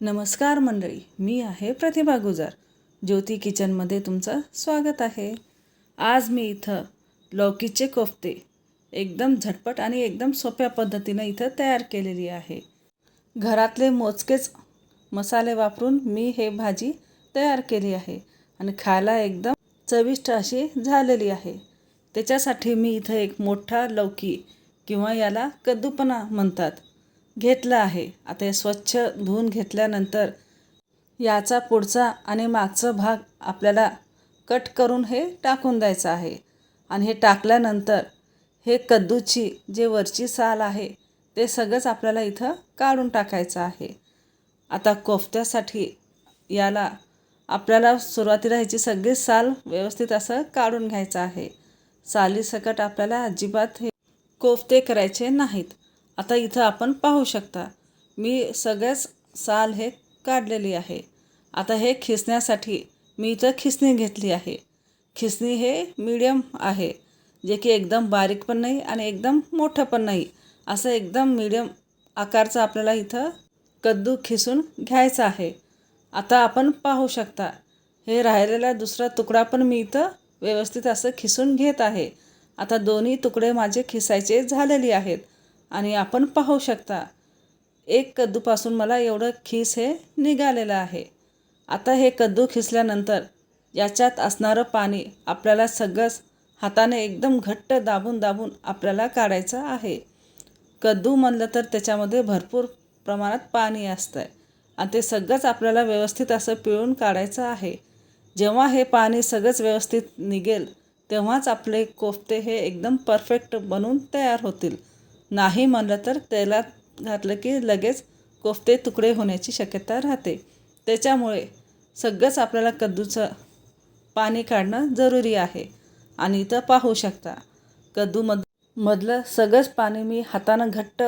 नमस्कार मंडळी मी आहे प्रतिभा गुजर. ज्योती किचनमध्ये तुमचं स्वागत आहे. आज मी इथं लौकीचे कोफ्ते एकदम झटपट आणि एकदम सोप्या पद्धतीनं इथं तयार केलेली आहे. घरातले मोजकेच मसाले वापरून मी हे भाजी तयार केली आहे आणि खायला एकदम चविष्ट अशी झालेली आहे. त्याच्यासाठी मी इथं एक मोठा लौकी किंवा याला कद्दूपणा म्हणतात. घेतलं आहे. आता हे स्वच्छ धुवून घेतल्यानंतर याचा पुढचा आणि मागचा भाग आपल्याला कट करून हे टाकून द्यायचं आहे. आणि हे टाकल्यानंतर हे कद्दूची जे वरची साल आहे ते सगळंच आपल्याला इथं काढून टाकायचं आहे. आता कोफ्त्यासाठी याला आपल्याला सुरुवातीला ह्याची सगळी साल व्यवस्थित असं काढून घ्यायचं आहे. सालीसकट आपल्याला अजिबात हे कोफ्ते करायचे नाहीत. आता इथं आपण पाहू शकता मी सगळ्याच साल हे काढलेली आहे. आता हे खिसण्यासाठी मी इथं खिसणी घेतली आहे. खिसणी हे मीडियम आहे जे की एकदम बारीक पण नाही आणि एकदम मोठं पण नाही. असं एकदम मीडियम आकारचं आपल्याला इथं कद्दू खिसून घ्यायचा आहे. आता आपण पाहू शकता हे राहिलेला दुसरा तुकडा पण मी इथं व्यवस्थित असं खिसून घेत आहे. आता दोन्ही तुकडे माझे खिसायचे झालेले आहेत. आणि आपण पाहू शकता एक कद्दूपासून मला एवढं खीस हे निघालेलं आहे. आता हे कद्दू खिसल्यानंतर याच्यात असणारं पाणी आपल्याला सगळंच हाताने एकदम घट्ट दाबून दाबून आपल्याला काढायचं आहे. कद्दू म्हणलं तर त्याच्यामध्ये भरपूर प्रमाणात पाणी असतं आहे आणि ते सगळंच आपल्याला व्यवस्थित असं पिळून काढायचं आहे. जेव्हा हे पाणी सगळंच व्यवस्थित निघेल तेव्हाच आपले कोफ्ते हे एकदम परफेक्ट बनून तयार होतील. नाही म्हणलं तर तेलात घातलं की लगेच कोफ्ते तुकडे होण्याची शक्यता राहते. त्याच्यामुळे सगळंच आपल्याला कद्दूचं पाणी काढणं जरुरी आहे. आणि इथं पाहू शकता कद्दूमध मधलं सगळंच पाणी मी हातानं घट्ट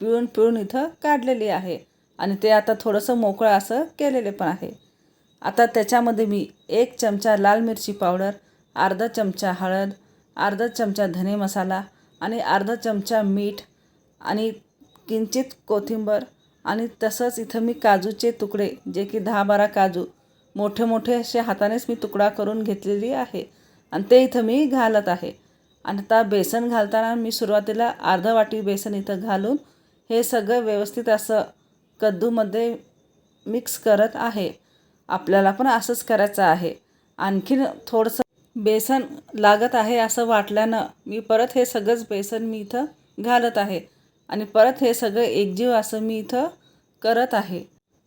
पिळून पिळून इथं काढलेली आहे. आणि ते आता थोडंसं मोकळं असं केलेले पण आहे. आता त्याच्यामध्ये मी एक चमचा लाल मिरची पावडर अर्धा चमचा हळद अर्धा चमचा धने मसाला आणि अर्धा चमचा मीठ आणि किंचित कोथिंबर आणि तसंच इथं मी काजूचे तुकडे जे की दहा बारा काजू मोठे मोठे असे हातानेच मी तुकडा करून घेतलेली आहे. आणि ते इथं मी घालत आहे. आणि आता बेसन घालताना मी सुरुवातीला अर्धा वाटी बेसन इथं घालून हे सगळं व्यवस्थित असं कद्दूमध्ये मिक्स करत आहे. आपल्याला पण असंच करायचं आहे. आणखीन थोडंसं बेसन लागत आहे असं वाटल्यानं मी परत हे सगळंच बेसन मी इथं घालत आहे आणि परत हे सगळं एकजीव असं मी इथं करत आहे.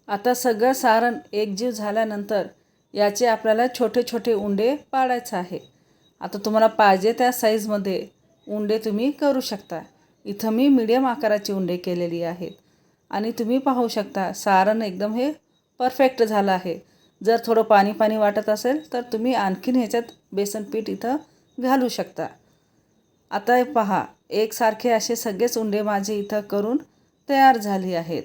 आता सगळं सारण एकजीव झाल्यानंतर याचे आपल्याला छोटे छोटे उंडे पाडायचं आहे. आता तुम्हाला पाहिजे त्या साईजमध्ये उंडे तुम्ही करू शकता. इथं मी मीडियम आकाराची उंडे केलेली आहेत. आणि तुम्ही पाहू शकता सारण एकदम हे परफेक्ट झालं आहे. जर थोडं पाणी पाणी वाटत असेल तर तुम्ही आणखीन ह्याच्यात बेसन पीठ इथं घालू शकता. आता हे पहा एकसारखे असे सगळेच उंडे माझे इथं करून तयार झाली आहेत.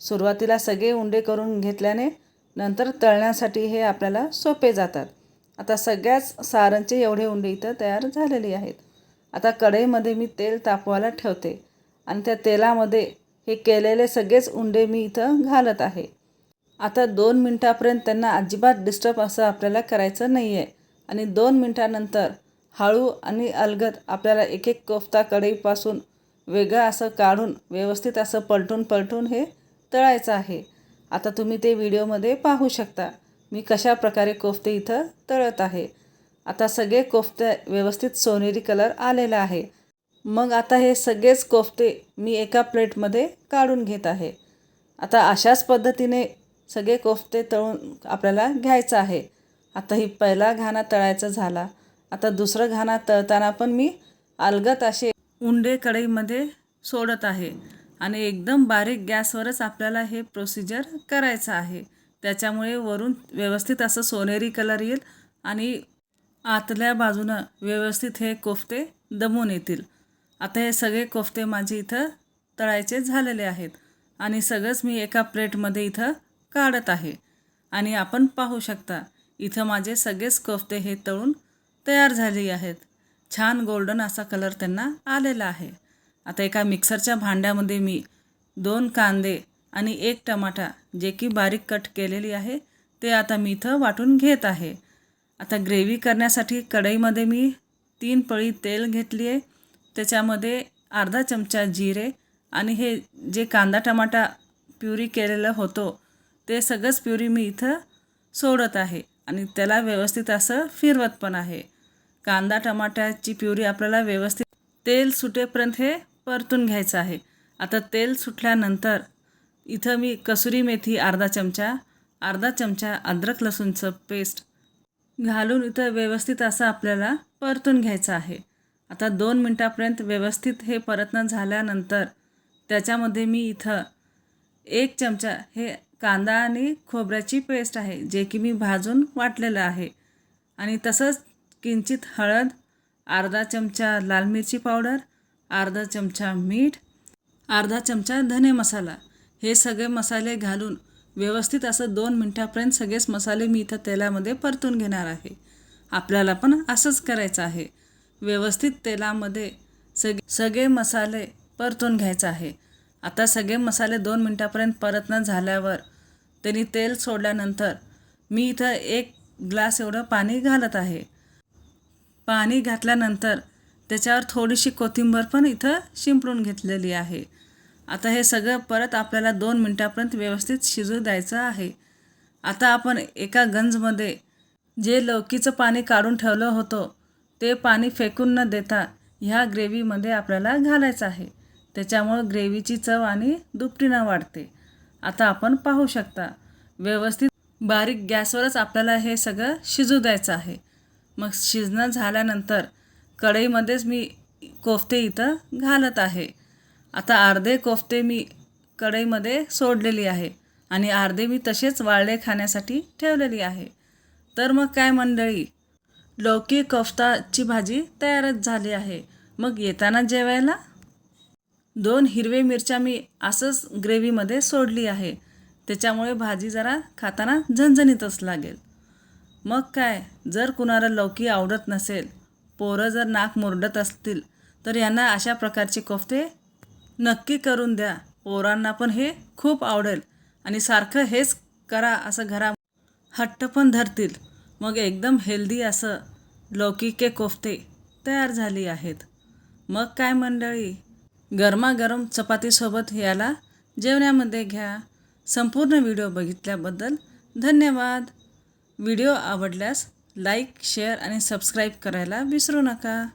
सुरुवातीला सगळे उंडे करून घेतल्याने नंतर तळण्यासाठी हे आपल्याला सोपे जातात. आता सगळ्याच सारणचे एवढे उंडे इथं तयार झालेले आहेत. आता कढईमध्ये मी तेल तापवायला ठेवते आणि त्या तेलामध्ये हे केलेले सगळेच उंडे मी इथं घालत आहे. आता दोन मिनटापर्यंत त्यांना अजिबात डिस्टर्ब असं आपल्याला करायचं नाही आहे आणि दोन मिनटानंतर हळू आणि अलगद आपल्याला एक एक कोफ्ता कढईपासून वेगळं असं काढून व्यवस्थित असं पलटून पलटून हे तळायचं आहे. आता तुम्ही ते व्हिडिओमध्ये पाहू शकता. मी कशा प्रकारे कोफ्ते इथं तळत आहे. आता सगळे कोफ्ते व्यवस्थित सोनेरी कलर आलेला आहे. मग आता हे सगळेच कोफ्ते मी एका प्लेटमध्ये काढून घेत आहे. आता अशाच पद्धतीने सगळे कोफ्ते तळून आपल्याला घ्यायचं आहे. आता ही पहिला घाणा तळायचा झाला. आता दुसरं घाणा तळताना पण मी अलगत असे उंडे कढईमध्ये सोडत आहे. आणि एकदम बारीक गॅसवरच आपल्याला हे प्रोसिजर करायचं आहे. त्याच्यामुळे वरून व्यवस्थित असं सोनेरी कलर येईल आणि आतल्या बाजूनं व्यवस्थित हे कोफ्ते दमून येतील. आता हे सगळे कोफ्ते माझे इथं तळायचे झालेले आहेत. आणि सगळंच मी एका प्लेटमध्ये इथं काढत आहे. आणि आपण पाहू शकता इथं माझे सगळेच कोफ्ते हे तळून तयार झाले आहेत. छान गोल्डन असा कलर त्यांना आलेला आहे. आता एका मिक्सरच्या भांड्यामध्ये मी दोन कांदे आणि एक टमाटा जे की बारीक कट केलेली आहे ते आता मी इथं वाटून घेत आहे. आता ग्रेव्ही करण्यासाठी कढईमध्ये मी तीन पळी तेल घेतली आहे. त्याच्यामध्ये अर्धा चमचा जिरे आणि हे जे कांदा टमाटा प्युरी केलेलं होतो ते सगळंच प्युरी मी इथं सोडत आहे. आणि त्याला व्यवस्थित असं फिरवत पण आहे. कांदा टमाट्याची प्युरी आपल्याला व्यवस्थित तेल सुटेपर्यंत हे परतून घ्यायचं आहे. आता तेल सुटल्यानंतर इथं मी कसुरी मेथी अर्धा चमचा अर्धा चमचा अद्रक लसूणचं पेस्ट घालून इथं व्यवस्थित असं आपल्याला परतून घ्यायचं आहे. आता दोन मिनटापर्यंत व्यवस्थित हे परतणं झाल्यानंतर त्याच्यामध्ये मी इथं एक चमचा हे कांदा आणि खोबऱ्याची पेस्ट आहे जे की मी भाजून वाटलेलं आहे. आणि तसंच किंचित हळद अर्धा चमचा लाल मिरची पावडर अर्धा चमचा मीठ अर्धा चमचा धने मसाला. हे सगळे मसाले घालून व्यवस्थित असं दोन मिनटापर्यंत सगळेच मसाले मी इथं तेलामध्ये परतून घेणार आहे. आपल्याला पण असंच करायचं आहे. व्यवस्थित तेलामध्ये सग सगळे मसाले परतून घ्यायचं आहे. आता सगळे मसाले दोन मिनटापर्यंत परतणं झाल्यावर त्यांनी तेल सोडल्यानंतर मी इथं एक ग्लास एवढं पाणी घालत आहे. पाणी घातल्यानंतर त्याच्यावर थोडीशी कोथिंबीर पण इथं शिंपडून घेतलेली आहे. आता हे सगळं परत आपल्याला दोन मिनटापर्यंत व्यवस्थित शिजू द्यायचं आहे. आता आपण एका गंजमध्ये जे लौकीचं पाणी काढून ठेवलं होतं ते पाणी फेकून न देता ह्या ग्रेव्हीमध्ये आपल्याला घालायचं आहे. त्याच्यामुळं ग्रेव्हीची चव आणि दुपटीनं वाढते. आता आपण पाहू शकता व्यवस्थित बारीक गॅसवरच आपल्याला हे सगळं शिजू द्यायचं आहे. मग शिजणं झाल्यानंतर कढईमध्येच मी कोफ्ते इथं घालत आहे. आता अर्धे कोफ्ते मी कढईमध्ये सोडलेली आहे आणि अर्धे मी तसेच वाळले खाण्यासाठी ठेवलेली आहे. तर मग काय मंडळी लौकी कोफ्ताची भाजी तयारच झाली आहे. मग येताना जेवायला? दोन हिरवे मिरच्या मी असंच ग्रेव्हीमध्ये सोडली आहे. त्याच्यामुळे भाजी जरा खाताना झणझणीतच लागेल. मग काय जर कुणाला लौकी आवडत नसेल पोरं जर नाक मुरडत असतील तर यांना अशा प्रकारचे कोफ्ते नक्की करून द्या. पोरांना पण हे खूप आवडेल आणि सारखं हेच करा असं घरा हट्ट पण धरतील. मग एकदम हेल्दी असं लौकी के कोफ्ते तयार झाली आहेत. मग काय मंडळी गरमागरम चपातीसोबत याला जेवण्यामध्ये घ्या. संपूर्ण व्हिडिओ बघितल्याबद्दल धन्यवाद. व्हिडिओ आवडल्यास लाईक शेअर आणि सबस्क्राईब करायला विसरू नका.